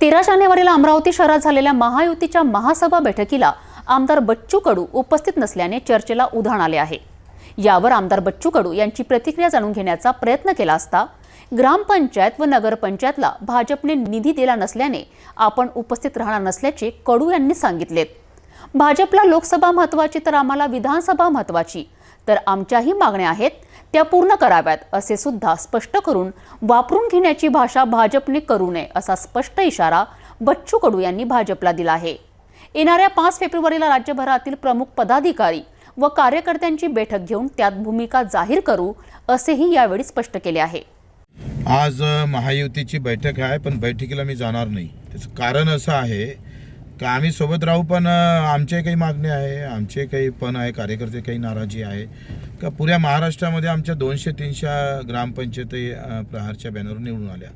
तेरा जानेवारीला अमरावती शहरात झालेल्या महायुतीच्या महासभा बैठकीला आमदार बच्चू कडू उपस्थित नसल्याने चर्चेला उधाण आले आहे. यावर आमदार बच्चू कडू यांची प्रतिक्रिया जाणून घेण्याचा प्रयत्न केला असता ग्रामपंचायत व नगरपंचायतला भाजपने निधी दिला नसल्याने आपण उपस्थित राहणार नसल्याचे कडू यांनी सांगितलेत भाजपला लोकसभा महत्वाची तर आम्हाला विधानसभा महत्वाची तर आमच्याही मागण्या आहेत त्या पूर्ण कराव्यात असे सुद्धा स्पष्ट करून वापरून घेण्याची भाषा भाजपने करू नये असा स्पष्ट इशारा बच्चू कडू यांनी भाजपला दिला आहे. येणाऱ्या पाच फेब्रुवारीला राज्यभरातील प्रमुख पदाधिकारी व कार्यकर्त्यांची बैठक घेऊन त्यात भूमिका जाहीर करू असेही यावेळी स्पष्ट केले आहे. आज महायुतीची बैठक आहे पण बैठकीला मी जाणार नाही. त्याचं कारण असं आहे तर आम्ही सोबत राहू पण आमचे काही मागणी आहे आमचे काही पण आहे कार्यकर्ते काही नाराजी आहे. का पुऱ्या महाराष्ट्रामध्ये आमच्या दोनशे तीनशे ग्रामपंचायती प्रहारच्या बॅनरवर निवडून आल्या.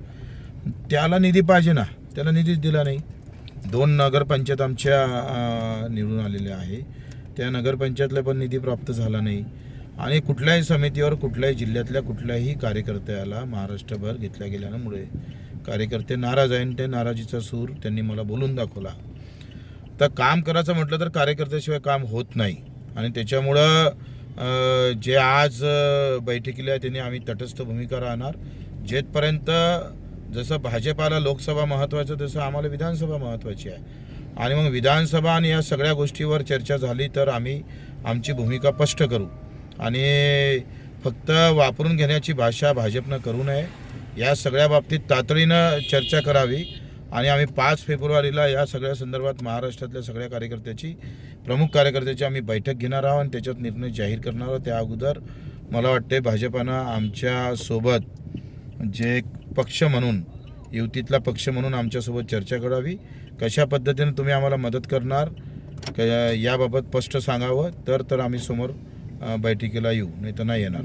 त्याला निधी पाहिजे ना त्याला निधीच दिला नाही. दोन नगरपंचायत आमच्या निवडून आलेल्या आहे. त्या नगरपंचायतला पण निधी प्राप्त झाला नाही. आणि कुठल्याही समितीवर कुठल्याही जिल्ह्यातल्या कुठल्याही कार्यकर्त्याला महाराष्ट्रभर घेतल्या गेल्यामुळे कार्यकर्ते नाराज आहे आणि ते नाराजीचा सूर त्यांनी मला बोलून दाखवला. तर काम करायचं म्हटलं तर कार्यकर्त्याशिवाय काम होत नाही. आणि त्याच्यामुळं जे आज बैठकीला आहे त्यांनी आम्ही तटस्थ भूमिका राहणार. जेथपर्यंत जसं भाजपाला लोकसभा महत्त्वाचं तसं आम्हाला विधानसभा महत्त्वाची आहे. आणि मग विधानसभा आणि या सगळ्या गोष्टीवर चर्चा झाली तर आम्ही आमची भूमिका स्पष्ट करू. आणि फक्त वापरून घेण्याची भाषा भाजपनं करू नये. या सगळ्या बाबतीत तातडीनं चर्चा करावी. आणि आम्ही पाच फेब्रुवारीला या सगळ्या संदर्भात महाराष्ट्रातल्या सगळ्या कार्यकर्त्याची प्रमुख कार्यकर्त्याची आम्ही बैठक घेणार आहोत आणि त्याच्यात निर्णय जाहीर करणार आहोत. त्या अगोदर मला वाटते भाजपानं आमच्यासोबत जे पक्ष म्हणून युतीतला पक्ष म्हणून आमच्यासोबत चर्चा करावी. कशा पद्धतीने तुम्ही आम्हाला मदत करणार क याबाबत स्पष्ट सांगावं. तर तर आम्ही समोर बैठकीला येऊ. नाही तर नाही येणार.